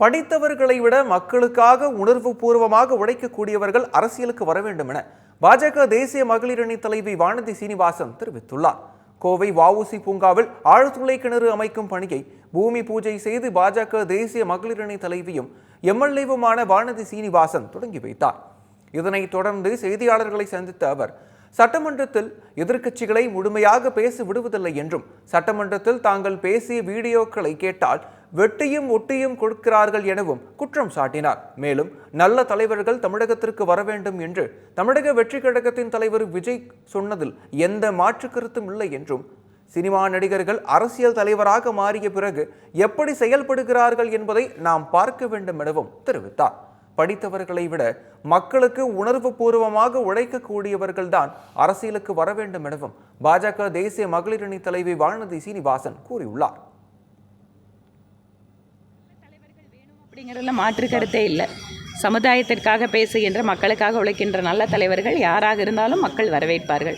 படித்தவர்களை விட மக்களுக்காக உணர்வு பூர்வமாக உழைக்கக்கூடியவர்கள் அரசியலுக்கு வர வேண்டும் என பாஜக தேசிய மகளிரணி தலைவி வானதி சீனிவாசன் தெரிவித்துள்ளார். கோவை வவுசி பூங்காவில் ஆழ்துளை கிணறு அமைக்கும் பணியை பூமி பூஜை செய்து பாஜக தேசிய மகளிரணி தலைவியும் எம்எல்ஏவுமான வானதி சீனிவாசன் தொடங்கி வைத்தார். இதனைத் தொடர்ந்து செய்தியாளர்களை சந்தித்த அவர் சட்டமன்றத்தில் எதிர்க்கட்சிகளை முழுமையாக பேச விடுவதில்லை என்றும் சட்டமன்றத்தில் தாங்கள் பேசிய வீடியோக்களை கேட்டால் வெட்டியும் ஒட்டியும் கொடுக்கிறார்கள் எனவும் குற்றம் சாட்டினார். மேலும் நல்ல தலைவர்கள் தமிழகத்திற்கு வர வேண்டும் என்று தமிழக வெற்றி கழகத்தின் தலைவர் விஜய் சொன்னதில் எந்த மாற்று கருத்தும் இல்லை என்றும் சினிமா நடிகர்கள் அரசியல் தலைவராக மாறிய பிறகு எப்படி செயல்படுகிறார்கள் என்பதை நாம் பார்க்க வேண்டும் எனவும் தெரிவித்தார். படித்தவர்களை விட மக்களுக்கு உணர்வு பூர்வமாக உழைக்கக்கூடியவர்கள்தான் அரசியலுக்கு வர வேண்டும் எனவும் பாஜக தேசிய மகளிரணி தலைவி வானதி சீனிவாசன் கூறியுள்ளார். அப்படிங்கிறதுல மாற்று கருத்தே இல்லை. சமுதாயத்திற்காக பேசுகின்ற மக்களுக்காக உழைக்கின்ற நல்ல தலைவர்கள் யாராக இருந்தாலும் மக்கள் வரவேற்பார்கள்.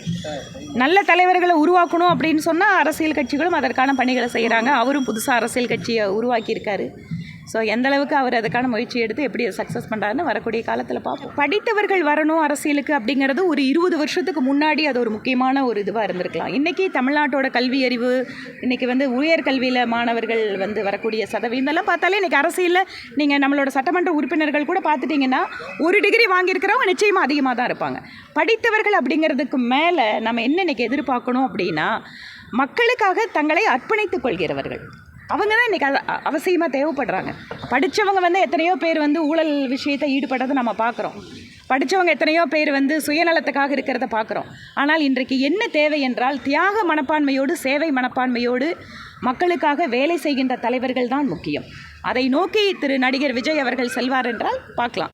நல்ல தலைவர்களை உருவாக்கணும் அப்படின்னு சொன்னால் அரசியல் கட்சிகளும் அதற்கான பணிகளை செய்கிறாங்க அவரும் புதுசாக அரசியல் கட்சியை உருவாக்கியிருக்காரு. ஸோ எந்த அளவுக்கு அவர் அதுக்கான முயற்சி எடுத்து எப்படி சக்ஸஸ் பண்ணுறாருன்னு வரக்கூடிய காலத்தில் பார்ப்போம். படித்தவர்கள் வரணும் அரசியலுக்கு அப்படிங்கிறது ஒரு இருபது வருஷத்துக்கு முன்னாடி அது ஒரு முக்கியமான ஒரு இதுவாக இருந்திருக்கலாம். இன்றைக்கி தமிழ்நாட்டோட கல்வி அறிவு இன்றைக்கி வந்து உயர் கல்வியில் மாணவர்கள் வந்து வரக்கூடிய சதவீதம் இதெல்லாம் பார்த்தாலே இன்றைக்கி அரசியலில் நீங்கள் நம்மளோட சட்டமன்ற உறுப்பினர்கள் கூட பார்த்துட்டிங்கன்னா ஒரு டிகிரி வாங்கியிருக்கிறவங்க நிச்சயமாக அதிகமாக தான் இருப்பாங்க. படித்தவர்கள் அப்படிங்கிறதுக்கு மேலே நம்ம என்ன இன்றைக்கி எதிர்பார்க்கணும் அப்படின்னா மக்களுக்காக தங்களை அர்ப்பணித்துக் கொள்கிறவர்கள். அவங்க தான் இன்றைக்கி அவசியமாக தேவைப்படுறாங்க. படித்தவங்க வந்து எத்தனையோ பேர் வந்து ஊழல் விஷயத்தை ஈடுபடுறதை நம்ம பார்க்குறோம். படித்தவங்க எத்தனையோ பேர் வந்து சுயநலத்துக்காக இருக்கிறத பார்க்குறோம். ஆனால் இன்றைக்கு என்ன தேவை என்றால் தியாக மனப்பான்மையோடு சேவை மனப்பான்மையோடு மக்களுக்காக வேலை செய்கின்ற தலைவர்கள் தான் முக்கியம். அதை நோக்கி திரு நடிகர் விஜய் அவர்கள் செல்வார் என்றால் பார்க்கலாம்.